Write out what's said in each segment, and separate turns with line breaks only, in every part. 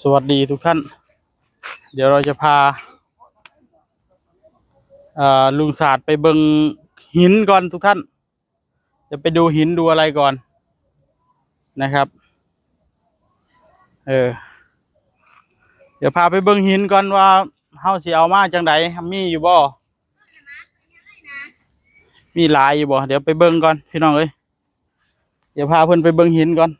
สวัสดีทุกท่าน เดี๋ยวเราจะพาลุงศาสตร์ไปเบิงหินก่อนทุกท่าน จะไปดูหินดูอะไรก่อนนะครับ เออ เดี๋ยวพาไปเบิงหินก่อนว่าเฮาสิเอามาจังไดมีอยู่บ่ มีหลายอยู่บ่ เดี๋ยวไปเบิงก่อนพี่น้องเอ้ย เดี๋ยวพาเพิ่อนไปเบิงหินก่อน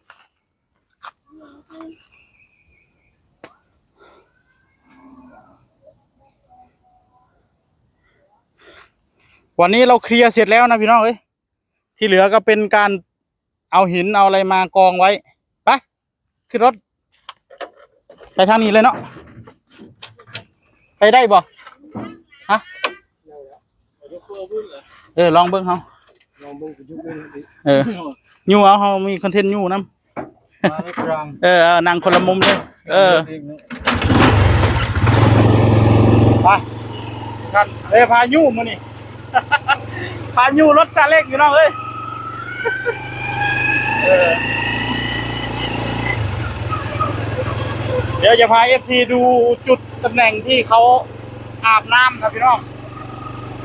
วันนี้เราเคลียร์เสร็จแล้วนะพี่น้องเอ้ยที่เหลือก็เป็นการเอาหินเอาอะไรมากองไว้ไปขึ้นรถ ไปทางนี้เลยเนาะไปได้บ่ฮะเออลองเบิ้งเขา
ลองเบิ่งกูยุบเบิ่งดิ
เออยูเอาเขามีคอนเทนต์ยูนํ
มาให้กลาง
เออเอานั่งคนละมุมเลย เออไปกันเอ้ยพายุมานี่ พายุรถซาเล้งอยู่น้องเอ้ยเดี๋ยวจะพาเอฟซีดูจุดตำแหน่งที่เขาอาบน้ำครับพี่น้อง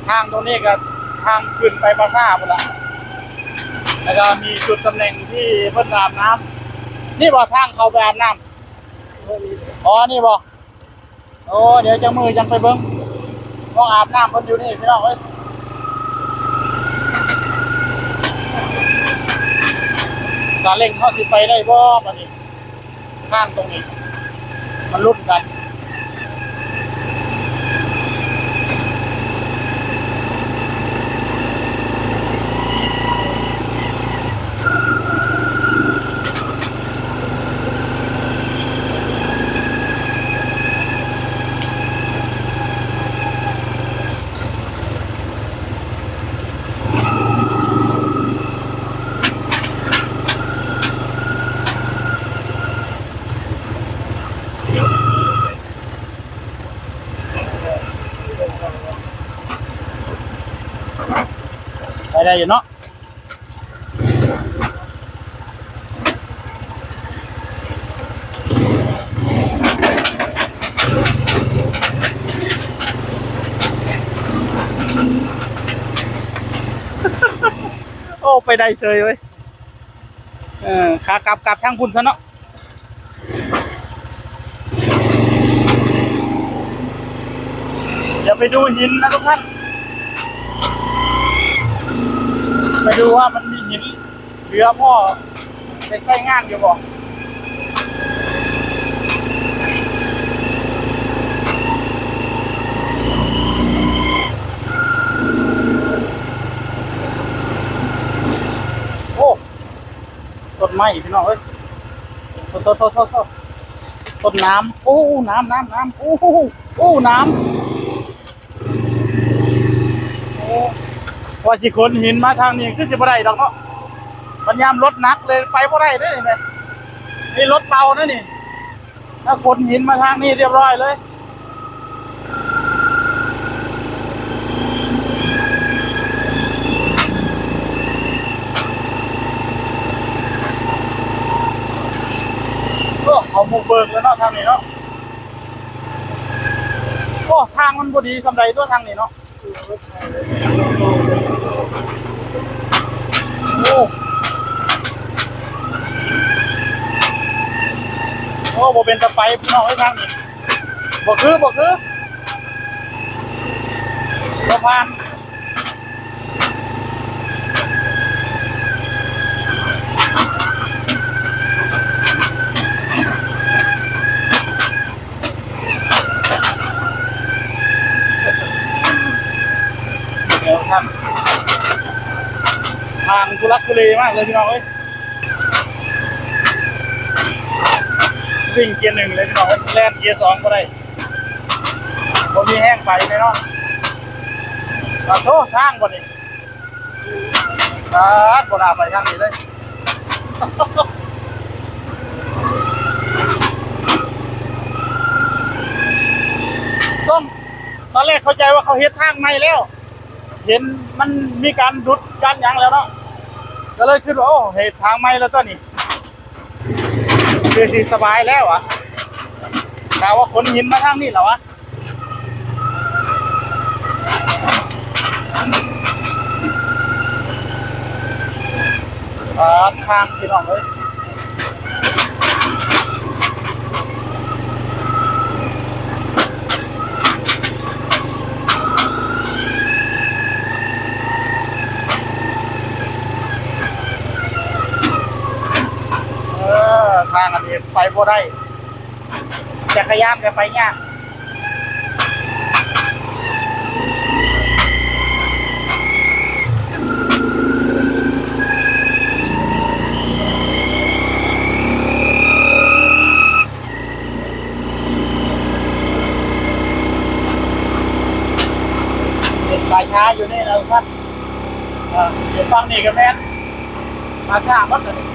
ทางตรงนี้ก็ทางขึ้นไปปราสาทหมดละแล้วก็มีจุดตำแหน่งที่เพิ่นอาบน้ำนี่บ่ทางเขาไปอาบน้ำอ๋อนี่บ่โอ้เดี๋ยวจะมือจังไปเบิ้งห้องอาบน้ำคนอยู่นี่พี่น้องเอ้ย สาเล้งเขาสิไปได้บ่มานี่ข้างตรงนี้ มันรุ่นกัน ไปได้อยู่เนาะโอ้ ไปได้เฉยเว้ยเออขากลับกลับทางคุณซะเนาะเดี๋ยวไปดูหินนะทุกท่าน ไปดูว่ามันมีหินเหลือพ่อไปใช้งานอยู่บ่โอ้ต้นไม้พี่น้องเอ้ยต้นต้นต้นต้นต้นต้นน้ำโอ้น้ำน้ำน้ำโอ้โอ้น้ำโอ้ ว่าสิขนหินมาทางนี้คือสิบ่ได้ดอกเนาะมันยามรถนักเลยไปบ่ได้เด้นี่แม่นี่รถเบานะนี่ ถ้าขนหินมาทางนี้เรียบร้อยเลยโอ้เอาหมูเบิกแล้วเนาะทางนี้เนาะโอ้ทางมันบ่ดีสำใดตัวทางนี้เนาะ โอ้โอ้บ่เป็นตะไปพี่น้องให้ทางนี่บ่คือบ่คือบ่ผ่าน เดี๋ยวครับทางทุลักทุเลมากเลยพี่น้องเอ้ยวิ่งเกียร์หนึ่งเลยพี่น้องเอ้ยแล่นเกียร์สองก็ได้ผมมีแห้งไปเลยเนาะขอโทษทางก่อนนี่ครับบ่น่าไปทางนี้เลยส้มตอนแรกเข้าใจว่าเขาเฮ็ดทางใหม่แล้ว เห็นมันมีการดุดการหยังแล้วเนาะก็เลยคิดว่าโอ้เหตุทางใหม่แล้วตัวนี้คือสิสบายแล้วอะกล่าวว่าขนหินมาทางนี้เหรอวะอ่าทางพี่น้องเลยเออทางอันนี้ไป บ่ได้จักรยานก็ไปยากเด็กสายช้าอยู่นี่นะทุกท่านเออเดี๋ยวฟังนี่กันแม่มาช้าหมดเลย เดี๋ยว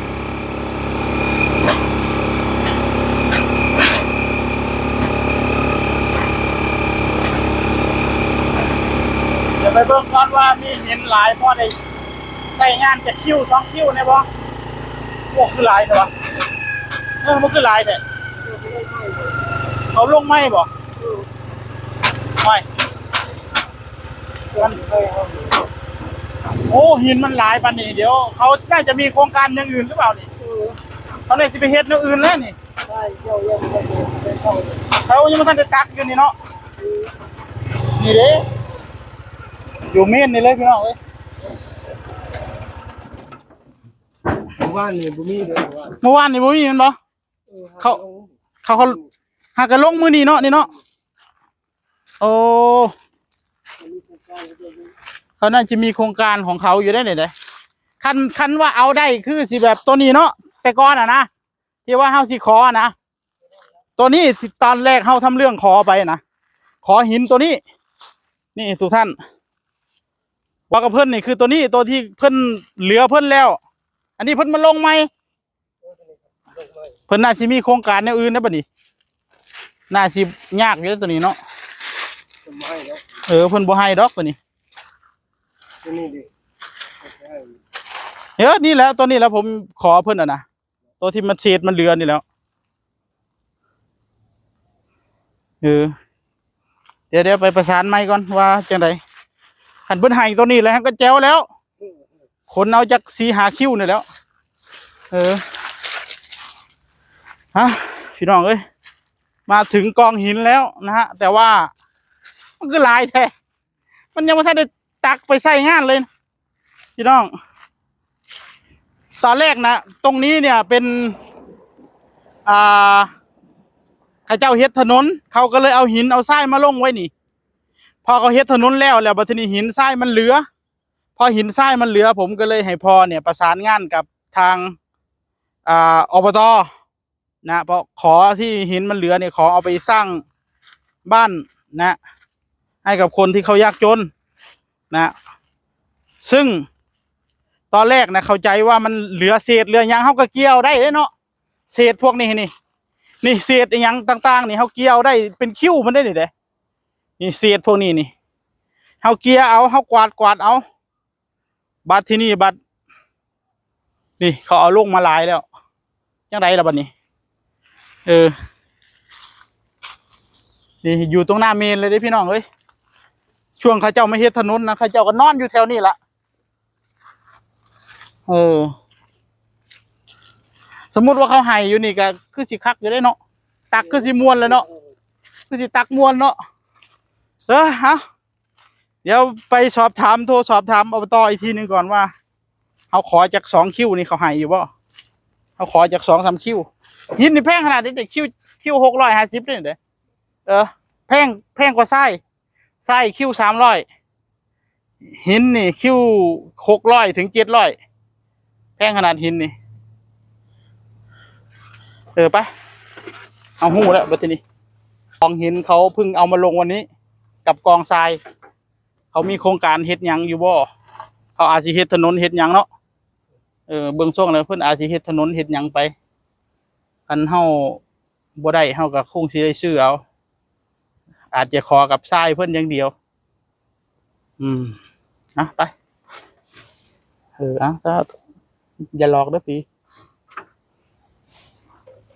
ไปเบิ่งก่อนว่ามีหินหลายพอได้ใส่งานจะคิ้วสองคิ้วเนี่ยบ่พวกคือหลายแต่ว่าเออมันคือหลายแต่เขาลงไหมบ่ไม่มันโอ้หินมันหลายปันนี่เดี๋ยวเขาน่าจะมีโครงการอย่างอื่นหรือเปล่านี่เขาเลยสิไปเฮ็ดอย่างอื่นแล้วนี่
ใช่เจ้าเยังไม่ได้ไปเข้าเลย
เขายังไม่ทันได้ตักอยู่นี่เนาะนี่เด้ อยู่เมนนี่เลยพี่น้องเอ้ย
หมู่บ้านนี่บ่มีเลยหมู่บ้าน
เมื่อวานนี่บ่มีแมันบ่
ออ
เขา เขาเขาหากันลงมือนี่เนาะนี่เนาะโอ้เขาน่าจะมีโครงการของเขาอยู่ได้เนี่ยเด้คันคันว่าเอาได้คือสิแบบตัวนี้เนาะแต่ก่อนอะนะที่ว่าเฮาสิขออะนะตัวนี้สิตอนแรกเฮาทำเรื่องขอไปนะขอหินตัวนี้ นี่สุท่าน ว่ากับเพิ่อนนี่คือตัวนี้ตัวที่เพิ่อนเหลือเพิ่อนแล้ว อันนี้เพิ่อนมาลงไหมเพิ่อนน่าสิมีโครงการแนวอื่นนะบัดนี้น่าสิยากอยู่ตัวนี้เนาะเออเพิ่อนบ่ให้ดอกตัวนี้เออนี่แล้วตัวนี้แล้วผมขอเพิ่อนอะนะตัวที่มันเศษมันเหลือนี่แล้วเออเดี๋ยวเดี๋ยวไปประสานไม้ก่อนว่าจังได คันเพิ่นให้ตัวนี้แล้วก็แจ๋วแล้วขนเอาจากสีหาคิ้วนี่แหล้ว เออฮะพี่น้องเอ้ยมาถึงกองหินแล้วนะฮะ แต่ว่า มันก็หลายแท้มันยังไม่ทันได้ตักไปใส่งานเลยนะพี่น้อง ตอนแรกนะตรงนี้เนี่ยเป็น อ่าข้าเจ้าเฮ็ดถนน เขาก็เลยเอาหินเอาทรายมาลงไว้นี่ พอเขาเฮ็ดถนนแล้วแล้วบัดทีนี้หินทรายมันเหลือ พอหินทรายมันเหลือ ผมก็เลยให้พอเนี่ยประสานงานกับทางอ่าอบตนะเพราะขอที่หินมันเหลือเนี่ยขอเอาไปสร้างบ้านนะ ให้กับคนที่เขายากจนนะ ซึ่งตอนแรกนะเข้าใจว่ามันเหลือเศษเหลือยังเขาก็เกี่ยวได้เด้เนาะเศษพวกนี้นี่นี่เศษอหยังต่าง ๆ นี่เขาเกี่ยวได้เป็นคิ้วมันได้นี่เด้ นี่เศษพวกนี้นี่เขาเกียเอาเขากวาดกวาดเอา บัดที่นี่บัดนี่ เขาเอาลงมาลายแล้วยังไงล่ะบัดนี้ เออ นี่อยู่ตรงหน้าเมนเลยด้พี่น้องเอ้ยช่วงเขาเจ้าไม่เฮ็ดถนนนะเขาเจ้าก็นอนอยู่แถวนี้ละเออ สมมุติว่าเขาให้อยู่นี่ก็คือสิคักอยู่ได้เนาะตักคือสิมวนแล้วเนาะคือสิตักมวนเนาะ เออฮะเดี๋ยวไปสอบถามโทรสอบถามอบตอีกทีหนึ่งก่อนว่าเขาขอจากสองคิวนี่เขาให้อยู่บ่เขาขอจากสองสามคิวหินนี่แพงขนาดนี้เด็กคิวคิวหกร้อยห้าสิบเลยเด้อเออแพงแพงกว่าไส้ไส้คิวสามร้อยหินนี่คิวหกร้อยถึงเจ็ดร้อยแพงขนาดหินนี่เออไปเอาหูแล้วบัดทีนี้กองหินเขาเพิ่งเอามาลงวันนี้ กับกองทราย เขามีโครงการเฮ็ดหยังอยู่บ่เขาอาจสิเฮ็ดถนนเฮ็ดหยังเนาะเออเบื้องช่วงแล้วเพิ่นอาจสิเฮ็ดถนนเฮ็ดหยังไปคันเฮาบ่ได้เฮาก็คงสิได้ซื้อเอา อาจจะขอกับทรายเพิ่นอย่างเดียว อืมอะไปเอออะก็อย่าหลอกเด้อปี